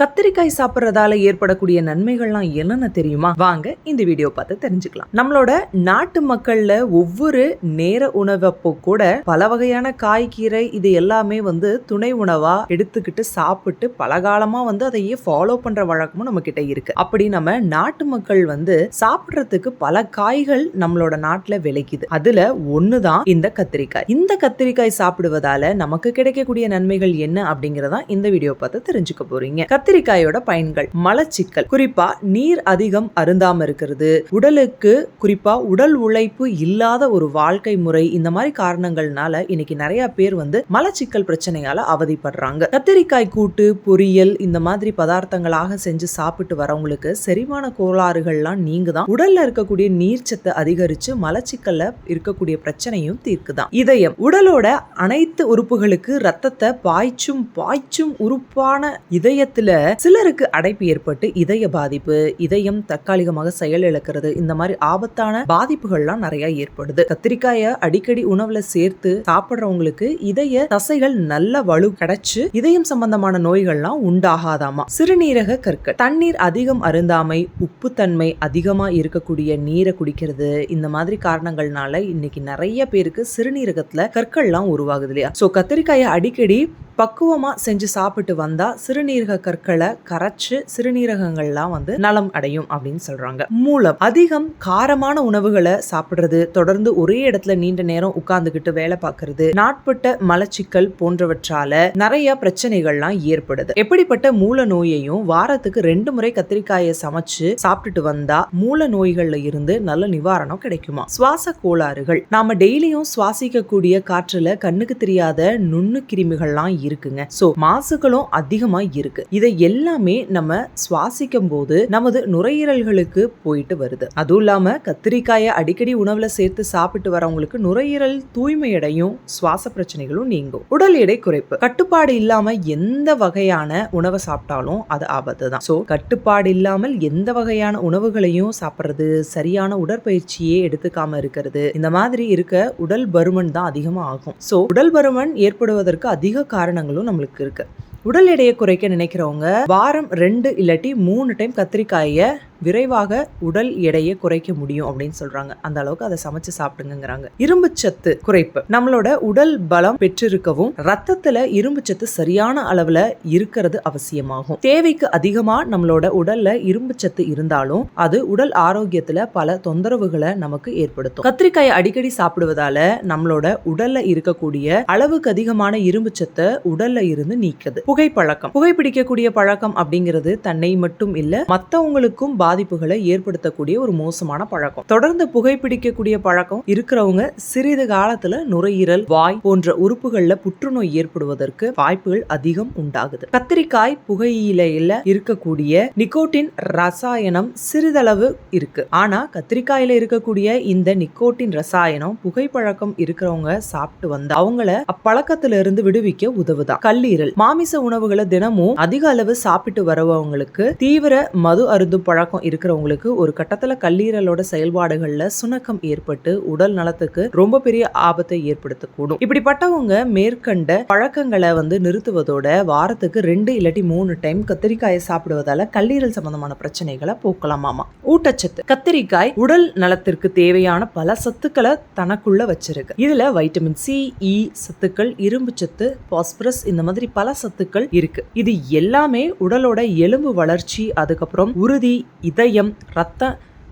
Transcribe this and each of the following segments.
கத்திரிக்காய் சாப்பிட்றதால ஏற்படக்கூடிய நன்மைகள்லாம் என்னென்ன தெரியுமா? வாங்க இந்த வீடியோ பார்த்து தெரிஞ்சுக்கலாம். நம்மளோட நாட்டு மக்கள்ல ஒவ்வொரு நேர உணவப்போ கூட பல வகையான காய்கீரை இது எல்லாமே வந்து துணை உணவா எடுத்துக்கிட்டு சாப்பிட்டு பலகாலமா வந்து அதையே ஃபாலோ பண்ற வழக்கமும் நம்ம கிட்ட இருக்கு. அப்படி நம்ம நாட்டு மக்கள் வந்து சாப்பிட்றதுக்கு பல காய்கள் நம்மளோட நாட்டுல விளைக்குது. அதுல ஒண்ணுதான் இந்த கத்திரிக்காய். இந்த கத்திரிக்காய் சாப்பிடுவதால நமக்கு கிடைக்கக்கூடிய நன்மைகள் என்ன அப்படிங்கறதா இந்த வீடியோ பார்த்து தெரிஞ்சுக்க போறீங்க. கத்திரிக்காயோட பயன்கள் மலச்சிக்கல். குறிப்பா நீர் அதிகம் அருந்தாம இருக்கிறது. உடலுக்கு குறிப்பா உடல் உழைப்பு இல்லாத ஒரு வாழ்க்கை முறை இந்த மாதிரி காரணங்கள்னால இன்னைக்கு நிறைய பேர் வந்து மலச்சிக்கல் பிரச்சனையால அவதிப்படுறாங்க. கத்திரிக்காய் கூட்டு பொரியல் இந்த மாதிரி பதார்த்தங்களாக செஞ்சு சாப்பிட்டு வரவங்களுக்கு செரிமான கோளாறுகள்லாம் நீங்குதான். உடல்ல இருக்கக்கூடிய நீர்ச்சத்தை அதிகரிச்சு மலச்சிக்கல்ல இருக்கக்கூடிய பிரச்சனையும் தீர்க்குதான். இதயம் உடலோட அனைத்து உறுப்புகளுக்கு ரத்தத்தை பாய்ச்சும் பாய்ச்சும் உறுப்பான இதயத்துல சிலருக்கு அடைப்பு ஏற்பட்டு இதய பாதிப்பு இதயம் தற்காலிகமாக செயல் இழக்கிறது இந்த மாதிரி ஆபத்தான பாதிப்புகள்லாம் நிறைய ஏற்படுது. கத்திரிக்காய அடிக்கடி உணவுல சேர்த்து சாப்பிடுறவங்களுக்கு இதய தசைகள் நல்ல வலு கிடைச்சு இதயம் சம்பந்தமான நோய்கள்லாம் உண்டாகாதாமா? சிறுநீரக கற்கள். தண்ணீர் அதிகம் அருந்தாமை உப்புத்தன்மை அதிகமா இருக்கக்கூடிய நீரை குடிக்கிறது இந்த மாதிரி காரணங்கள்னால இன்னைக்கு நிறைய பேருக்கு சிறுநீரகத்துல கற்கள்லாம் உருவாகுது இல்லையா? சோ கத்திரிக்காயை அடிக்கடி பக்குவமாக செஞ்சு சாப்பிட்டு வந்தா சிறுநீரக கற்களை கரைச்சு சிறுநீரகங்கள்லாம் வந்து நலம் அடையும் அப்படின்னு சொல்றாங்க. மூலம் அதிகம் காரமான உணவுகளை சாப்பிடுறது தொடர்ந்து ஒரே இடத்துல நீண்ட நேரம் உட்கார்ந்துக்கிட்டு வேலை பார்க்கறது நாட்பட்ட மலச்சிக்கல் போன்றவற்றால நிறைய பிரச்சனைகள்லாம் ஏற்படுது. எப்படிப்பட்ட மூல நோயையும் வாரத்துக்கு ரெண்டு முறை கத்திரிக்காயை சமைச்சு சாப்பிட்டுட்டு வந்தா மூல நோய்கள்ல இருந்து நல்ல நிவாரணம் கிடைக்குமா? சுவாச கோளாறுகள். நாம டெய்லியும் சுவாசிக்கக்கூடிய காற்றுல கண்ணுக்கு தெரியாத நுண்ணு கிருமிகள்லாம் இருக்குங்க. ஸோ மாசுகளும் அதிகமா இருக்கு. இதை எல்லாமே நம்ம சுவாசிக்கும் போது நமது நுரையீரல்களுக்கு போயிட்டு வருது. அதுவும் இல்லாம கத்திரிக்காயை அடிக்கடி உணவுல சேர்த்து சாப்பிட்டு வரவங்களுக்கு நுரையீரல் தூய்மையடையும் சுவாச பிரச்சனைகளும் நீங்கும். உடல் எடை குறைப்பு. கட்டுப்பாடு இல்லாம எந்த வகையான உணவை சாப்பிட்டாலும் அது ஆபத்து தான் ஸோ கட்டுப்பாடு இல்லாமல் எந்த வகையான உணவுகளையும் சாப்பிட்றது சரியான உடற்பயிற்சியே எடுத்துக்காம இருக்கிறது இந்த மாதிரி இருக்க உடல் பருமன் தான் அதிகமாக ஆகும் ஸோ உடல் பருமன் ஏற்படுவதற்கு அதிக காரணம் காரணங்களும் நம்மளுக்கு இருக்குது உடல் எடையை குறைக்க நினைக்கிறவங்க வாரம் ரெண்டு இல்லாட்டி மூணு டைம் கத்திரிக்காயை விரைவாக உடல் எடையை குறைக்க முடியும் அப்படின்னு சொல்றாங்க. அந்த அளவுக்கு அதை சமைச்சு சாப்பிடுங்கிறாங்க இரும்பு சத்து குறைப்பு. நம்மளோட உடல் பலம் பெற்றிருக்கவும் ரத்தத்துல இரும்பு சத்து சரியான அளவுல இருக்கிறது அவசியமாகும். தேவைக்கு அதிகமா நம்மளோட உடல்ல இரும்பு சத்து இருந்தாலும் அது உடல் ஆரோக்கியத்துல பல தொந்தரவுகளை நமக்கு ஏற்படுத்தும். கத்திரிக்காயை அடிக்கடி சாப்பிடுவதால நம்மளோட உடல்ல இருக்கக்கூடிய அளவுக்கு அதிகமான இரும்பு சத்தை உடல்ல இருந்து நீக்குது. புகைப்பழக்கம். புகைப்பிடிக்கக்கூடிய பழக்கம் அப்படிங்கிறது தன்னை மட்டும் இல்ல மத்தவங்களுக்கும் பாதிப்புகளை ஏற்படுத்தக்கூடிய ஒரு மோசமான பழக்கம். தொடர்ந்து புகைப்பிடிக்கக்கூடிய பழக்கம் இருக்கிறவங்க சிறிது காலத்துல நுரையீரல் வாய் போன்ற உறுப்புகள்ல புற்றுநோய் ஏற்படுவதற்கு வாய்ப்புகள் அதிகம் உண்டாகுது. கத்திரிக்காய் புகையிலையில இருக்கக்கூடிய நிக்கோட்டின் ரசாயனம் சிறிதளவு இருக்கு. ஆனா கத்திரிக்காயில இருக்கக்கூடிய இந்த நிக்கோட்டின் ரசாயனம் புகைப்பழக்கம் இருக்கிறவங்க சாப்பிட்டு வந்து அவங்கள அப்பழக்கத்துல இருந்து விடுவிக்க உதவுதான் கல்லீரல். மாமிச உணவுகளை தினமும் அதிக அளவு சாப்பிட்டு வரவங்களுக்கு தீவிர மது அருந்தும் பழக்கம் பழக்கம் இருக்கிறவங்களுக்கு ஒரு கட்டத்தில் கல்லீரலோட செயல்பாடுகளில் சுணக்கம் ஏற்பட்டு உடல் நலத்துக்கு ரொம்ப பெரிய ஆபத்தை ஏற்படுத்தக்கூடும். இப்படிப்பட்டவங்க மேற்கண்ட பழக்கங்களை வந்து நிறுத்துவதோட வாரத்துக்கு ரெண்டு இல்லாட்டி மூணு டைம் கத்திரிக்காயை சாப்பிடுவதால கல்லீரல் சம்பந்தமான பிரச்சனைகளை போக்கலாமாமா ஊட்டச்சத்து. கத்திரிக்காய் உடல் நலத்திற்கு தேவையான பல சத்துக்களை தனக்குள்ள வச்சிருக்கு. இதுல வைட்டமின் சி இ சத்துக்கள் இரும்பு சத்து பாஸ்பரஸ் இந்த மாதிரி பல சத்துக்கள் இருக்கு. இது எல்லாமே உடலோட எலும்பு வளர்ச்சி அதுக்கப்புறம் உறுதி இதயம் ரத்த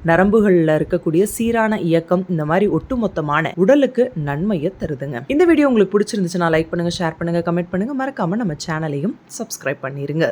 நரம்புகளில் இருக்கக்கூடிய சீரான இயக்கம் இந்த மாதிரி ஒட்டுமொத்தமான உடலுக்கு நன்மையை தருதுங்க. இந்த வீடியோ உங்களுக்கு பிடிச்சிருந்துச்சுன்னா லைக் பண்ணுங்க ஷேர் பண்ணுங்க கமெண்ட் பண்ணுங்க. மறக்காம நம்ம சேனலையும் சப்ஸ்கிரைப் பண்ணிருங்க.